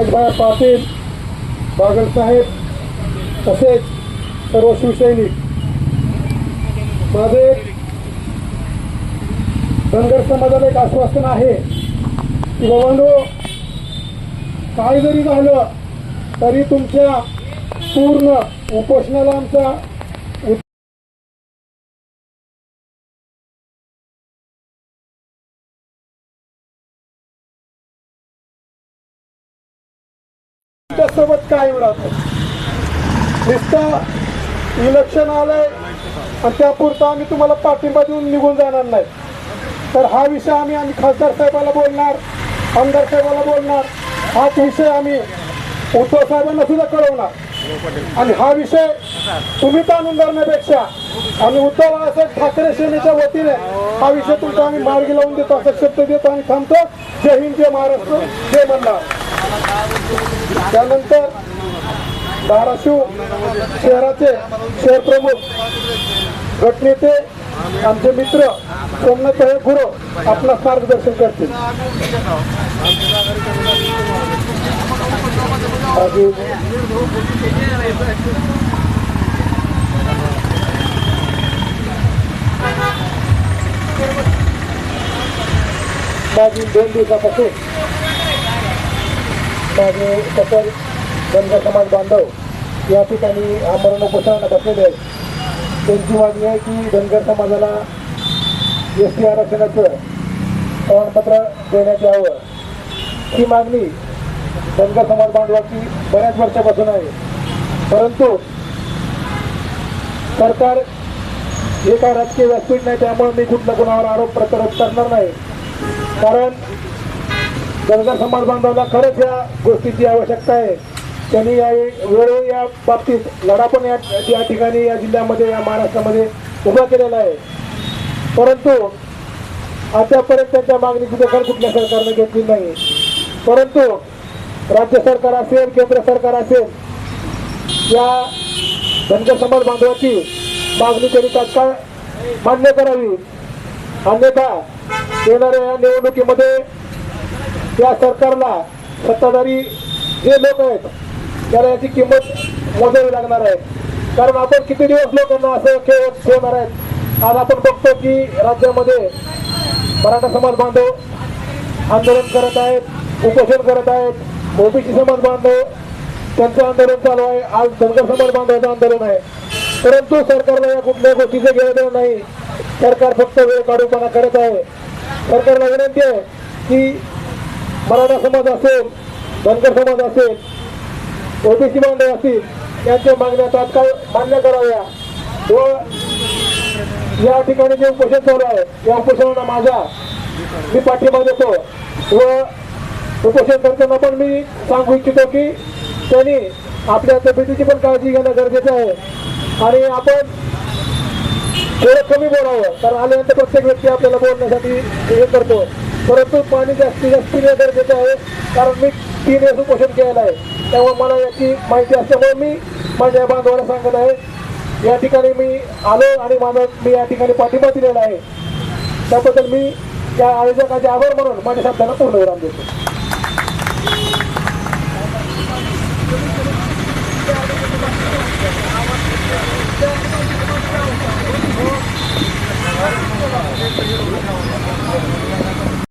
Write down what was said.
पंकजभाई पाटील बागलसाहेब तसेच सर्व शिवसैनिक माझे धनगर समाजाला एक आश्वासन आहे की बाबांनो काय जरी झालं तरी तुमच्या पूर्ण उपोषणाला आमचा सोबत कायम राहतो. नुसतं इलेक्शन आलंय आणि त्यापुरतं आम्ही तुम्हाला पाठिंबा देऊन निघून जाणार नाही. तर हा विषय आम्ही आम्ही खासदार साहेबाला बोलणार आमदार साहेबाला बोलणार हाच विषय आम्ही उद्धव साहेबांना सुद्धा कळवणार. आणि हा विषय तुम्ही ताणून धरण्यापेक्षा आम्ही उद्धव बाळासाहेब ठाकरे सेनेच्या वतीने हा विषय तुमचा आम्ही मार्गी लावून देतो असा शब्द देतो आणि थांबतो. जय हिंद जय महाराष्ट्र जय मल्हार. त्यानंतर धाराशिव शहराचे शहर प्रमुख गटनेते आमचे मित्र सोमनाथ गुरु आपला मार्गदर्शन करतील. मागील दोन दिवसापासून माझे सकल धनगर समाज बांधव या ठिकाणी आमरण उपोषणाला बसलेले आहेत त्यांची मागणी आहे की धनगर समाजाला एस टी आरक्षणाचं प्रमाणपत्र देण्यात यावं. ही मागणी धनगर समाज बांधवाची बऱ्याच वर्षापासून आहे. परंतु सरकार हे काय राजकीय व्यासपीठ नाही त्यामुळे मी कुठल्या कुणावर आरोप प्रत्यारोप करणार नाही. कारण धनगर समाज बांधवांना खरंच या गोष्टीची आवश्यकता आहे. त्यांनी या वेळोवेळी या बाबतीत लढा पण या या ठिकाणी या जिल्ह्यामध्ये या महाराष्ट्रामध्ये उभा केलेला आहे. परंतु आतापर्यंत त्यांच्या मागणीची दखल कुठल्या सरकारने घेतली नाही. परंतु राज्य सरकार असेल केंद्र सरकार असेल या धनगर समाज बांधवाची मागणी त्यांनी तात्काळ मान्य करावी. अन्यथा येणाऱ्या या निवडणुकीमध्ये या सरकारला सत्ताधारी जे लोक आहेत त्याला याची किंमत मोजावी लागणार आहे. कारण आपण किती दिवस लोकांना असं खेळ ठेवणार आहेत? आज आपण बघतो की राज्यामध्ये मराठा समाज बांधव आंदोलन करत आहेत उपोषण करत आहेत. ओबीसी समाज बांधव त्यांचं आंदोलन चालू आहे. आज धनगर समाज बांधवाचं आंदोलन आहे. परंतु सरकारला या कुठल्या गोष्टीचं घेणं नाही. सरकार फक्त वेळ काढूपणा करत आहे. सरकारला विनंती आहे की मराठा समाज असेल धनगर समाज असेल ओबीसी बांधव असतील त्यांच्या मागण्या तात्काळ मान्य कराव्या. व या ठिकाणी जे उपोषण चालू आहे या उपोषणाला माझा मी पाठिंबा देतो. व उपोषण करताना पण मी सांगू इच्छितो की त्यांनी आपल्या तब्येतीची पण काळजी घेणं गरजेचं आहे. आणि आपण थोडं कमी बोलावं कारण आल्यानंतर प्रत्येक व्यक्ती आपल्याला बोलण्यासाठी हे करतो. परंतु पाणी जास्तीत जास्त पिणं गरजेचं आहे कारण मी तीन वेळेस उपोषण केलेलं आहे. त्यामुळे मला याची माहिती असल्यामुळे मी माझ्या बांधवाला सांगत आहे या ठिकाणी मी आलो आणि माझा मी या ठिकाणी पाठिंबा दिलेला आहे. त्याबद्दल मी त्या आयोजकाचे आभार म्हणून माझ्या शब्दांना पूर्ण विराम देतो.